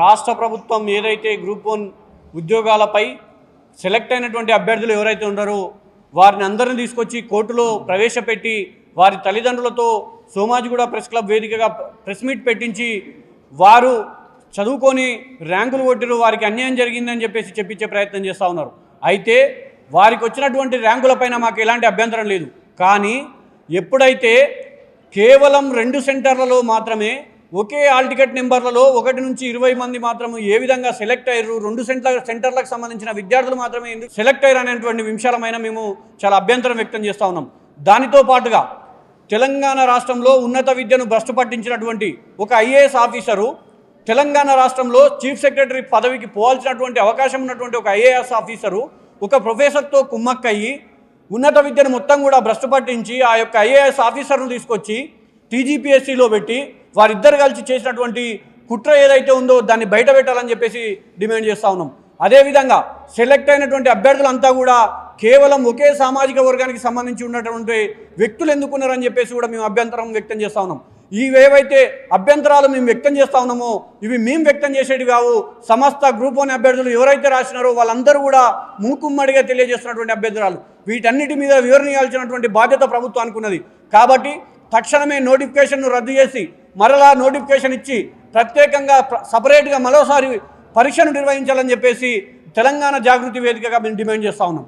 రాష్ట్ర ప్రభుత్వం ఏదైతే గ్రూప్ వన్ ఉద్యోగాలపై సెలెక్ట్ అయినటువంటి అభ్యర్థులు ఎవరైతే ఉన్నారో వారిని అందరిని తీసుకొచ్చి కోర్టులో ప్రవేశపెట్టి వారి తల్లిదండ్రులతో సోమాజిగూడ ప్రెస్ క్లబ్ వేదికగా ప్రెస్ మీట్ పెట్టించి వారు చదువుకొని ర్యాంకులు కొట్టిరు వారికి అన్యాయం జరిగిందని చెప్పేసి చెప్పించే ప్రయత్నం చేస్తూ ఉన్నారు. అయితే వారికి వచ్చినటువంటి ర్యాంకులపైన మాకు ఎలాంటి అభ్యంతరం లేదు. కానీ ఎప్పుడైతే కేవలం రెండు సెంటర్లలో మాత్రమే ఒకే ఆల్ టికెట్ నెంబర్లలో ఒకటి నుంచి ఇరవై మంది మాత్రం ఏ విధంగా సెలెక్ట్ అయ్యారు? రెండు సెంటర్ సెంటర్లకు సంబంధించిన విద్యార్థులు మాత్రమే ఎందుకు సెలెక్ట్ అయ్యారు అనేటువంటి విషయాలమైన మేము చాలా అభ్యంతరం వ్యక్తం చేస్తూ ఉన్నాం. దానితో పాటుగా తెలంగాణ రాష్ట్రంలో ఉన్నత విద్యను భ్రష్టు పట్టించినటువంటి ఒక ఐఏఎస్ ఆఫీసరు తెలంగాణ రాష్ట్రంలో చీఫ్ సెక్రటరీ పదవికి పోవాల్సినటువంటి అవకాశం ఉన్నటువంటి ఒక ఐఏఎస్ ఆఫీసరు ఒక ప్రొఫెసర్తో కుమ్మక్కయ్యి ఉన్నత విద్యను మొత్తం కూడా భ్రష్టు పట్టించి ఆ యొక్క ఐఏఎస్ ఆఫీసర్ను తీసుకొచ్చి టీజీపీఎస్సీలో పెట్టి వారిద్దరు కలిసి చేసినటువంటి కుట్ర ఏదైతే ఉందో దాన్ని బయట పెట్టాలని చెప్పేసి డిమాండ్ చేస్తూ ఉన్నాం. అదేవిధంగా సెలెక్ట్ అయినటువంటి అభ్యర్థులంతా కూడా కేవలం ఒకే సామాజిక వర్గానికి సంబంధించి ఉన్నటువంటి వ్యక్తులు ఎందుకున్నారని చెప్పేసి కూడా మేము అభ్యంతరం వ్యక్తం చేస్తూ ఉన్నాం. ఇవేవైతే ఏవైతే అభ్యంతరాలు మేము వ్యక్తం చేస్తూ ఉన్నామో ఇవి మేము వ్యక్తం చేసేవి కావు. సమస్త గ్రూప్ వన్ అభ్యర్థులు ఎవరైతే రాసినారో వాళ్ళందరూ కూడా మూకుమ్మడిగా తెలియజేస్తున్నటువంటి అభ్యంతరాలు. వీటన్నిటి మీద వివరణ ఇవ్వాల్సినటువంటి బాధ్యత ప్రభుత్వానికి ఉన్నది కాబట్టి తక్షణమే నోటిఫికేషన్ను రద్దు చేసి మరలా నోటిఫికేషన్ ఇచ్చి ప్రత్యేకంగా సపరేట్గా మరోసారి పరీక్షను నిర్వహించాలని చెప్పేసి తెలంగాణ జాగృతి వేదికగా మేము డిమాండ్ చేస్తూ ఉన్నాం.